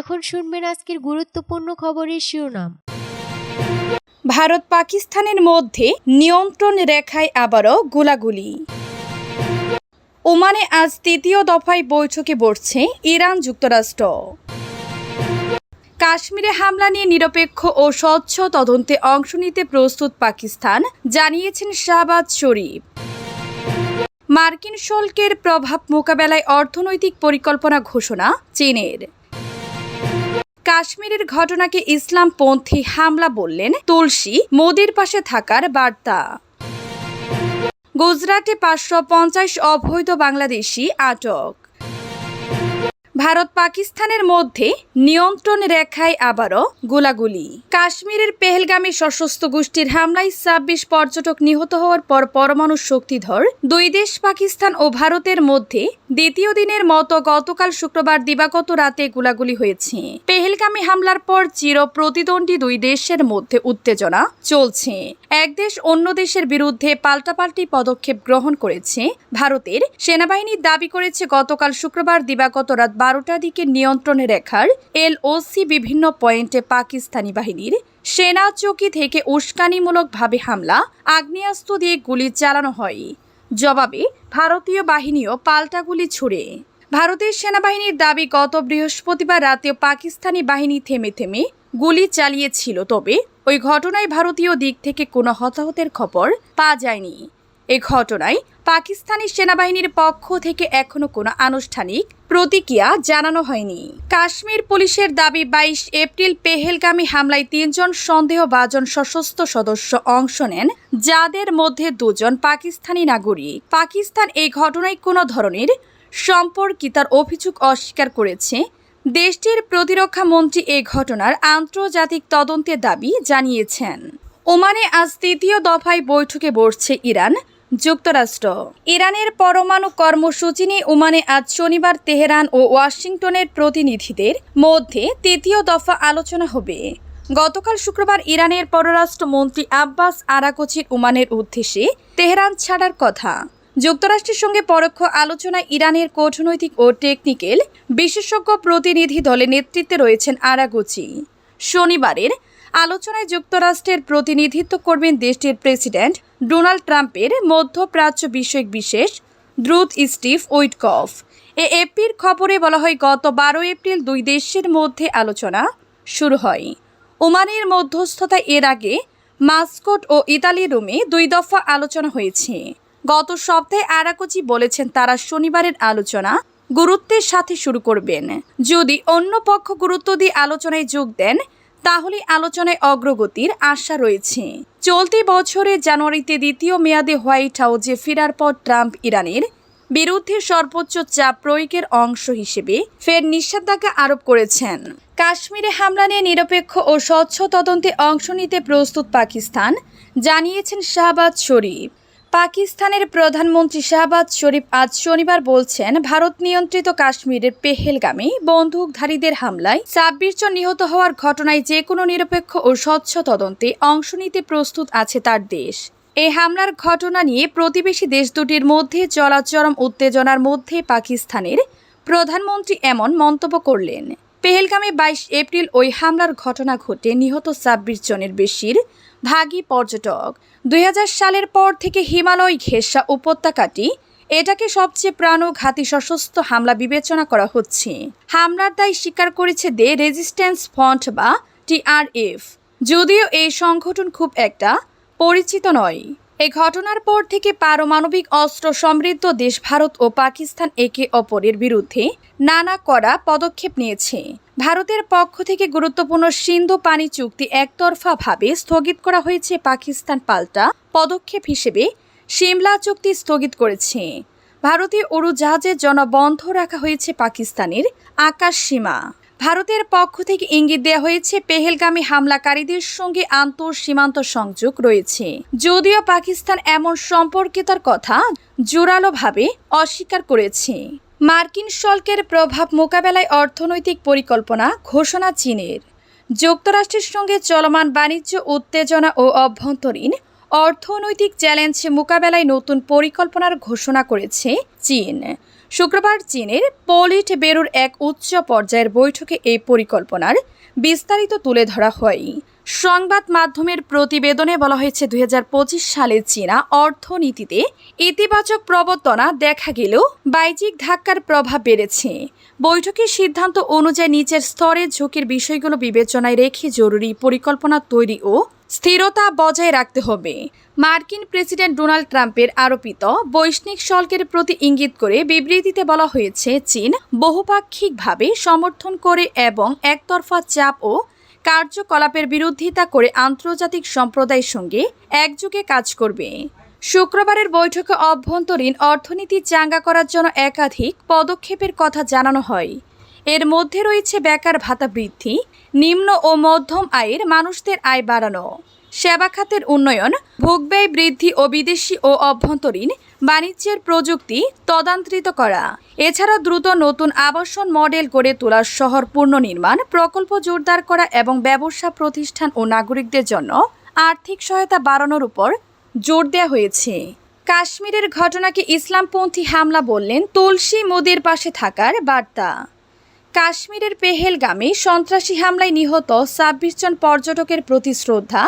এখন শুনবেন আজকের গুরুত্বপূর্ণ খবরের শিরোনাম। ভারত পাকিস্তানের মধ্যে নিয়ন্ত্রণ রেখায় আবারও গোলাগুলি। ওমানে আজ তৃতীয় দফায় বৈঠকে বসছে ইরান যুক্তরাষ্ট্র। কাশ্মীরে হামলা নিয়ে নিরপেক্ষ ও স্বচ্ছ তদন্তে অংশ নিতে প্রস্তুত পাকিস্তান, জানিয়েছেন শাহবাজ শরীফ। মার্কিন শুল্কের প্রভাব মোকাবেলায় অর্থনৈতিক পরিকল্পনা ঘোষণা চীনের। কাশ্মীরের ঘটনাকে ইসলামপন্থী হামলা বললেন তুলসী। মোদির পাশে থাকার বার্তা। গুজরাটে পাঁচশো পঞ্চাশ অবৈধ বাংলাদেশি আটক। ভারত পাকিস্তানের মধ্যে নিয়ন্ত্রণ রেখায় আবারও গোলাগুলি। কাশ্মীরের পেহেলগামী সশস্ত্র গোষ্ঠীর হামলায় ছাব্বিশ পর্যটক নিহত হওয়ার পর পরমাণু শক্তিধর দুই দেশ পাকিস্তান ও ভারতের মধ্যে দ্বিতীয় দিনের মতো গতকাল শুক্রবার দিবাগত রাতে গোলাগুলি হয়েছে। পেহেলগামী হামলার পর চির প্রতিদ্বন্দ্বী দুই দেশের মধ্যে উত্তেজনা চলছে। এক দেশ অন্য দেশের বিরুদ্ধে পাল্টাপাল্টি পদক্ষেপ গ্রহণ করেছে। ভারতের সেনাবাহিনী দাবি করেছে, গতকাল শুক্রবার দিবাগত রাত বারোটার দিকে নিয়ন্ত্রণ রেখার এলওসি বিভিন্ন পয়েন্টে পাকিস্তানি বাহিনীর সেনা চৌকি থেকে উস্কানিমূলকভাবে হামলা, আগ্নেয়াস্ত্র দিয়ে গুলি চালানো হয়। জবাবে ভারতীয় বাহিনীও পাল্টা গুলি ছুড়ে। ভারতের সেনাবাহিনীর দাবি, গত বৃহস্পতিবার রাতেও পাকিস্তানি বাহিনী থেমে থেমে গুলি চালিয়েছিল, তবে ওই ঘটনায় ভারতীয় দিক থেকে কোনো হতাহতের খবর পাওয়া যায়নি। এ ঘটনায় পাকিস্তানি সেনাবাহিনীর পক্ষ থেকে এখনও কোনো আনুষ্ঠানিক প্রতিক্রিয়া জানানো হয়নি। কাশ্মীর পুলিশের দাবি, বাইশ এপ্রিল পেহেলগামী হামলায় তিনজন সন্দেহভাজন সশস্ত্র সদস্য অংশ নেন, যাদের মধ্যে দুজন পাকিস্তানি নাগরিক। পাকিস্তান এই ঘটনায় কোনো ধরনের সম্পর্কিতার অভিযোগ অস্বীকার করেছে। দেশটির প্রতিরক্ষা মন্ত্রী এই ঘটনার আন্তর্জাতিক তদন্তের দাবি জানিয়েছেন। ওমানে আজ তৃতীয় দফায় বৈঠকে বসছে ইরান। যুক্তরাষ্ট্র। ইরানের পরমাণু কর্মসূচি নিয়ে ওমানে আজ শনিবার তেহরান ও ওয়াশিংটনের প্রতিনিধিদের মধ্যে তৃতীয় দফা আলোচনা হবে। গতকাল শুক্রবার ইরানের পররাষ্ট্রমন্ত্রী আব্বাস আরাকোচির ওমানের উদ্দেশ্যে তেহরান ছাড়ার কথা। যুক্তরাষ্ট্রের সঙ্গে পরোক্ষ আলোচনায় ইরানের কূটনৈতিক ও টেকনিক্যাল বিশেষজ্ঞ প্রতিনিধি দলের নেতৃত্বে রয়েছেন আরাগোচি শনিবারের আলোচনায় যুক্তরাষ্ট্রের প্রতিনিধিত্ব করবেন দেশটির প্রেসিডেন্ট ডোনাল্ড ট্রাম্পের মধ্যপ্রাচ্য বিষয়ক বিশেষ দ্রুত স্টিভ উইটকফ। এ এপির খবরে বলা হয়, গত বারো এপ্রিল দুই দেশের মধ্যে আলোচনা শুরু হয়। ওমানের মধ্যস্থতায় এর আগে মাস্কট ও ইতালি রোমে দুই দফা আলোচনা হয়েছে। গত সপ্তাহে আরাকোচি বলেছেন, তারা শনিবারের আলোচনা গুরুত্বের সাথে শুরু করবেন। যদি অন্য পক্ষ গুরুত্ব দিয়ে আলোচনায় যোগ দেন তাহলে আলোচনায় অগ্রগতির আশা রয়েছে। চলতি বছরে জানুয়ারিতে দ্বিতীয় মেয়াদে হোয়াইট হাউসে ফেরার পর ট্রাম্প ইরানের বিরুদ্ধে সর্বোচ্চ চাপ প্রয়োগের অংশ হিসেবে ফের নিষেধাজ্ঞা আরোপ করেছেন। কাশ্মীরে হামলা নিয়ে নিরপেক্ষ ও স্বচ্ছ তদন্তে অংশ নিতে প্রস্তুত পাকিস্তান, জানিয়েছেন শাহবাজ শরীফ। পাকিস্তানের প্রধানমন্ত্রী শাহবাজ শরীফ আজ শনিবার বলছেন, ভারত নিয়ন্ত্রিত কাশ্মীরের পেহেলগামী বন্দুকধারীদের হামলায় ছাব্বিশ জন নিহত হওয়ার ঘটনায় যে কোনো নিরপেক্ষ ও স্বচ্ছ তদন্তে অংশ নিতে প্রস্তুত আছে তার দেশ। এই হামলার ঘটনা নিয়ে প্রতিবেশী দেশ দুটির মধ্যে চলা চরম উত্তেজনার মধ্যে পাকিস্তানের প্রধানমন্ত্রী এমন মন্তব্য করলেন, পেহেলগামে বাইশ এপ্রিল ওই হামলার ঘটনা ঘটে নিহত ছাব্বিশ জনের বেশির ভাগী পর্যটক। দুই হাজার সালের পর থেকে হিমালয় ঘেসা উপত্যকাটি এটাকে সবচেয়ে প্রাণঘাতী সশস্ত্র হামলা বিবেচনা করা হচ্ছে। হামলার দায় স্বীকার করেছে দে রেজিস্ট্যান্স ফ্রন্ট বা টিআরএফ যদিও এই সংগঠন খুব একটা পরিচিত নয়। এই ঘটনার পর থেকে পারমাণবিক অস্ত্র সমৃদ্ধ দেশ ভারত ও পাকিস্তান একে অপরের বিরুদ্ধে নানা কড়া পদক্ষেপ নিয়েছে। ভারতের পক্ষ থেকে গুরুত্বপূর্ণ সিন্ধু পানি চুক্তি একতরফাভাবে স্থগিত করা হয়েছে পাকিস্তান পাল্টা পদক্ষেপ হিসেবে সিমলা চুক্তি স্থগিত করেছে। ভারতীয় উড়োজাহাজের জন্য বন্ধ রাখা হয়েছে পাকিস্তানের আকাশ সীমা। ভারতের পক্ষ থেকে ইঙ্গিত দেওয়া হয়েছে, পেহেলগামী হামলাকারীদের সঙ্গে আন্তঃ সীমান্ত সংযোগ রয়েছে। যদিও পাকিস্তান এমন সম্পর্কিতার কথা জোরালোভাবে অস্বীকার করেছে। মার্কিন শুল্কের প্রভাব মোকাবেলায় অর্থনৈতিক পরিকল্পনা ঘোষণা চীনের। যুক্তরাষ্ট্রের সঙ্গে চলমান বাণিজ্য, উত্তেজনা ও অভ্যন্তরীণ অর্থনৈতিক চ্যালেঞ্জ মোকাবেলায় নতুন পরিকল্পনার ঘোষণা করেছে চীন। শুক্রবার চীনের পলিট বেরুর এক উচ্চ পর্যায়ের বৈঠকে এই পরিকল্পনার বিস্তারিত তুলে ধরা হয়। সংবাদ মাধ্যমের প্রতিবেদনে বলা হয়েছে, দুই হাজার পঁচিশ সালে চীনা অর্থনীতিতে ইতিবাচক প্রবর্তনা দেখা গেলেও বাইজিক ধাক্কার প্রভাব বেড়েছে। বৈঠকের সিদ্ধান্ত অনুযায়ী নিচের স্তরে ঝুঁকির বিষয়গুলো বিবেচনায় রেখে জরুরি পরিকল্পনা তৈরি ও স্থিরতা বজায় রাখতে হবে। মার্কিন প্রেসিডেন্ট ডোনাল্ড ট্রাম্পের আরোপিত বৈষ্ণিক শুল্কের প্রতি ইঙ্গিত করে বিবৃতিতে বলা হয়েছে, চীন বহুপাক্ষিকভাবে সমর্থন করে এবং একতরফা চাপ ও কার্যকলাপের বিরোধিতা করে আন্তর্জাতিক সম্প্রদায়ের সঙ্গে একযোগে কাজ করবে। শুক্রবারের বৈঠকে অভ্যন্তরীণ অর্থনীতি চাঙ্গা করার জন্য একাধিক পদক্ষেপের কথা জানানো হয়। এর মধ্যে রয়েছে বেকার ভাতা বৃদ্ধি, নিম্ন ও মধ্যম আয়ের মানুষদের আয় বাড়ানো, সেবা খাতের উন্নয়ন ভোগব্যয় বৃদ্ধি ও বিদেশি ও অভ্যন্তরীণ বাণিজ্যের প্রযুক্তি তদান্তরিত করা। এছাড়া দ্রুত নতুন আবাসন মডেল গড়ে তোলার শহর পুনর্নির্মাণ প্রকল্প জোরদার করা এবং ব্যবসা প্রতিষ্ঠান ও নাগরিকদের জন্য আর্থিক সহায়তা বাড়ানোর উপর জোর দেওয়া হয়েছে। কাশ্মীরের ঘটনাকে ইসলামপন্থী হামলা বললেন তুলসী মোদির পাশে থাকার বার্তা। কাশ্মীরের পেহেলগামে সন্ত্রাসী হামলায় নিহত ছাব্বিশ জন পর্যটকের প্রতি শ্রদ্ধা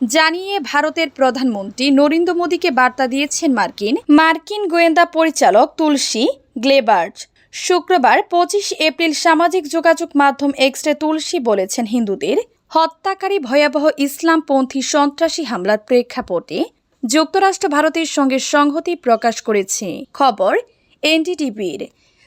জানিয়ে ভারতের প্রধানমন্ত্রী নরেন্দ্র মোদীকে বার্তা দিয়েছেন মার্কিন মার্কিন গোয়েন্দা পরিচালক তুলসী গ্লেবার্জ শুক্রবার পঁচিশ এপ্রিল সামাজিক যোগাযোগ মাধ্যম এক্সরে তুলসী বলেছেন হিন্দুদের, হত্যাকারী ভয়াবহ ইসলামপন্থী সন্ত্রাসী হামলার প্রেক্ষাপটে যুক্তরাষ্ট্র ভারতের সঙ্গে সংহতি প্রকাশ করেছে। খবর এনডিটিভির।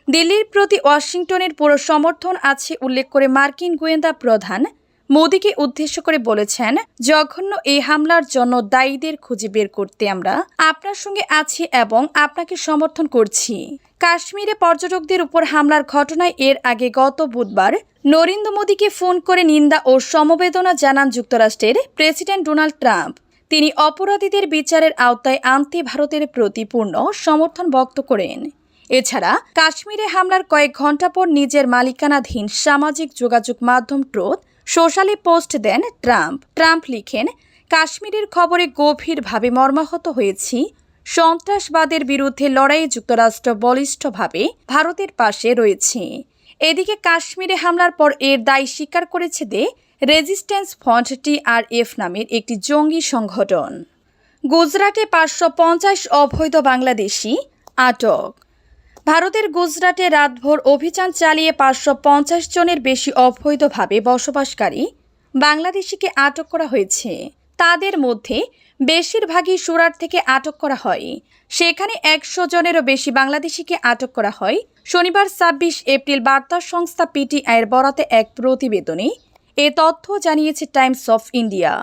দিল্লির প্রতি ওয়াশিংটনের পুরো সমর্থন আছে উল্লেখ করে মার্কিন গোয়েন্দা প্রধান মোদীকে উদ্দেশ্য করে বলেছেন, জঘন্য এই হামলার জন্য দায়ীদের খুঁজে বের করতে আমরা আপনার সঙ্গে আছি এবং আপনাকে সমর্থন করছি। কাশ্মীরে পর্যটকদের উপর হামলার ঘটনায় এর আগে গত বুধবার নরেন্দ্র মোদীকে ফোন করে নিন্দা ও সমবেদনা জানান যুক্তরাষ্ট্রের প্রেসিডেন্ট ডোনাল্ড ট্রাম্প। তিনি অপরাধীদের বিচারের আওতায় আনতে ভারতের প্রতি পূর্ণ সমর্থন ব্যক্ত করেন। এছাড়া কাশ্মীরে হামলার কয়েক ঘণ্টা পর নিজের মালিকানাধীন সামাজিক যোগাযোগ মাধ্যম ট্রোথ সোশ্যালি পোস্ট দেন ট্রাম্প। ট্রাম্প লিখেন, কাশ্মীরের খবরে গভীরভাবে মর্মাহত হয়েছি। সন্ত্রাসবাদের বিরুদ্ধে লড়াইয়ে যুক্তরাষ্ট্র বলিষ্ঠভাবে ভারতের পাশে রয়েছে। এদিকে কাশ্মীরে হামলার পর এর দায় স্বীকার করেছে দে রেজিস্ট্যান্স ফ্রন্ট টিআরএফ নামের একটি জঙ্গি সংগঠন। গুজরাটে পাঁচশো পঞ্চাশ অবৈধ বাংলাদেশি আটক। ভারতের গুজরাটে রাতভর অভিযান চালিয়ে পাঁচশো পঞ্চাশ জনের বেশি অবৈধভাবে বসবাসকারী বাংলাদেশিকে আটক করা হয়েছে। তাদের মধ্যে বেশিরভাগই সুরাট থেকে আটক করা হয়। সেখানে একশো জনেরও বেশি বাংলাদেশিকে আটক করা হয়। শনিবার ছাব্বিশ এপ্রিল বার্তা সংস্থা পিটিআইয়ের বরাতে এক প্রতিবেদনে এ তথ্য জানিয়েছে টাইমস অফ ইন্ডিয়া।